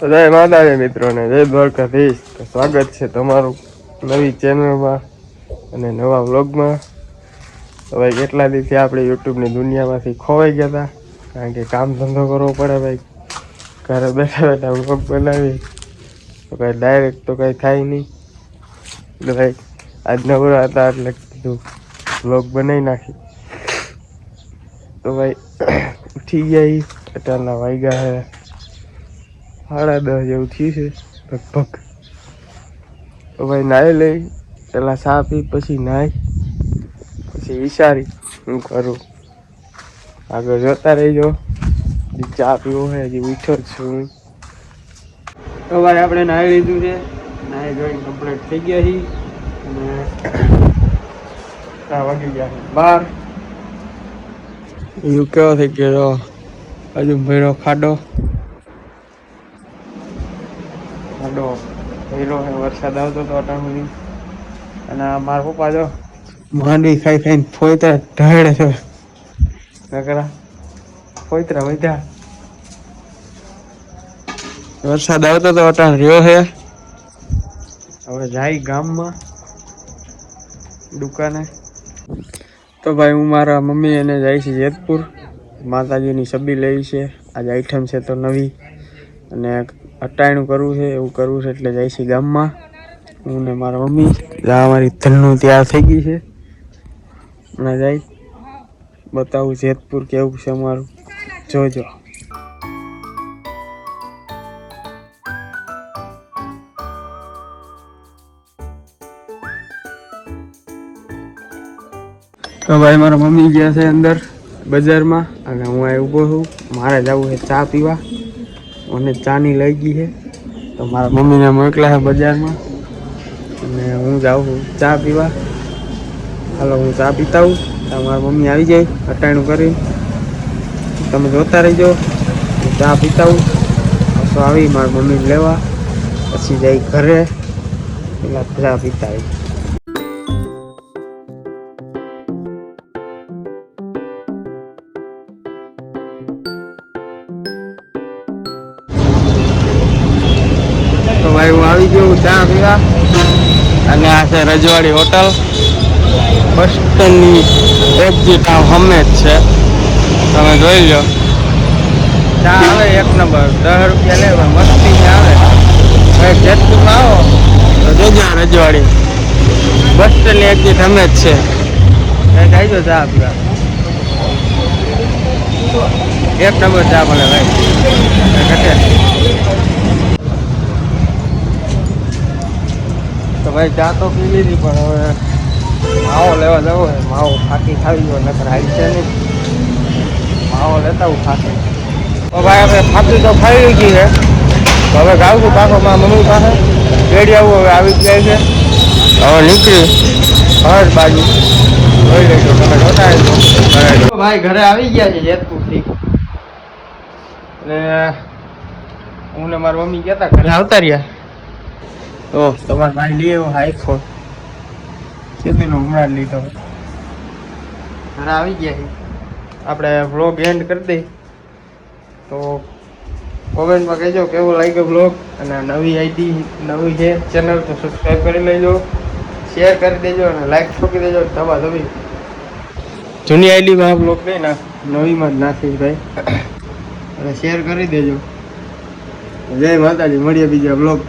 જય માતાજી મિત્રોને. જય દ્વારકાધીશ. સ્વાગત છે તમારું નવી ચેનલમાં અને નવા વ્લોગમાં. તો ભાઈ, કેટલા દિવસથી આપણે યુટ્યુબની દુનિયામાંથી ખોવાઈ ગયા હતા કારણ કે કામ ધંધો કરવો પડે ભાઈ. ઘરે બેઠા બેઠા વ્લોગ બનાવી તો કાંઈ ડાયરેક્ટ તો કાંઈ થાય નહીં. એટલે ભાઈ આજ નવરા હતા એટલે કીધું વ્લોગ બનાવી નાખી તો ભાઈ, ઉઠી ગયા એ અટારના વાગ્યા સાડા દસ જેવું થયું છે લગભગ તો ભાઈ નાહી લઈ પેલા ચા પી પછી નાહી પછી વિચારી હું કરું આગળ જોતા રહીજો હજી ચા પીવો હોય હજી ઉઠ્યો જ છું હું તો ભાઈ આપણે નાહી લીધું છે નાહી ધોઈને કમ્પ્લીટ થઈ ગયા છીએ અને આ વાગી ગયા છે બાર એવું કેવો થઈ ગયો હજુ ભેરો ખાડો ભેરો હે, વરસાદ આવતો હતો અટાણું અને મારા પપ્પા જો માંડી ખાઈ ખાઈને ફોયતા ઢળે છે. નકરા ફોયતરા વધ્યા. વરસાદ આવતો તો અટાણ રહ્યો છે હવે જાય ગામમાં, દુકાને. તો ભાઈ હું મારા મમ્મી અને જાય છે જેતપુર. માતાજીની છબી લેવી છે. આજે આઈટમ છે તો નવી. અને અટાયણું કરવું છે એવું કરવું છે એટલે જાય છે ગામમાં. હું ને મારા મમ્મી. આ અમારી ધનનું તૈયાર થઈ ગઈ છે. હમણાં જાય. બતાવું જેતપુર કેવું છે અમારું. જોજો. તો ભાઈ મારા મમ્મી ગયા છે અંદર બજારમાં અને હું અહીં ઊભો છું. મારે જવું છે ચા પીવા. મને ચાની લઈ ગઈ છે. તો મારા મમ્મીને મોકલા છે બજારમાં. અને હું જાઉં છું ચા પીવા. હાલો, હું ચા પીતા હું મારા મમ્મી આવી જાય, અટાણું કરી તમે જોતા રહીજો. હું ચા પીતા હું પાછો આવી, મારા મમ્મીને લેવા. પછી જઈ ઘરે. પેલા ચા પીતા આવી તો ભાઈ હું આવી ગયો ચા પીવા. અને આ છે રજવાડી હોટલ. બસ સ્ટેન્ડની એક્ઝિટ આમ હમે જ છે. તમે જોઈ લો. ચા આવે એક નંબર. દસ રૂપિયા લે મસ્તી આવે. ભાઈ, જેટલું આવો તો જોજો રજવાડી. બસ સ્ટેન્ડની એક્ઝિટ હમે જ છે. કંઈક જો ચા પીવા. એક નંબર ચા મળે, ભાઈ. ઘટે ભાઈ ચા તો પી લીધી પણ હવે માવો લેવા જવો હોય માવો ફાકી ખાવી ગયો નકર આવી છે નહીં. માવો લેતા હું ફાકી તો ભાઈ આપણે ફાકી તો ખાઈ લીધી છે. હવે ગાવ છું પાછો મારા મમ્મી પાસે. પેડી આવું હવે આવી જ જાય છે. હવે નીકળી. હર બાજુ. જોઈ લેજો તમે જોતા રહેજો. ભાઈ ઘરે આવી ગયા છે જેતપુરથી. એટલે હું ને મારી મમ્મી ગયા હતા ઘરે આવતા રહ્યા? તો તમારા ભાઈ લઈ આવ્યો આઈફોન કેટલીનો હમણાં લીધો. ઘરે આવી ગયા આપણે વ્લોગ એન્ડ કરી દઈ તો કોમેન્ટમાં કહેજો કેવો લાગ્યો વ્લોગ અને નવી આઈડી, નવી છે ચેનલ તો સબસ્ક્રાઈબ કરી લેજો. શેર કરી દેજો અને લાઈક ઠોકી દેજો. ધબા ધબી જૂની આઈડીમાં આ વ્લોગ નહીં નાખ નવીમાં જ નાખીશ ભાઈ. અને શેર કરી દેજો. જય માતાજી. મળીએ બીજા બ્લોગ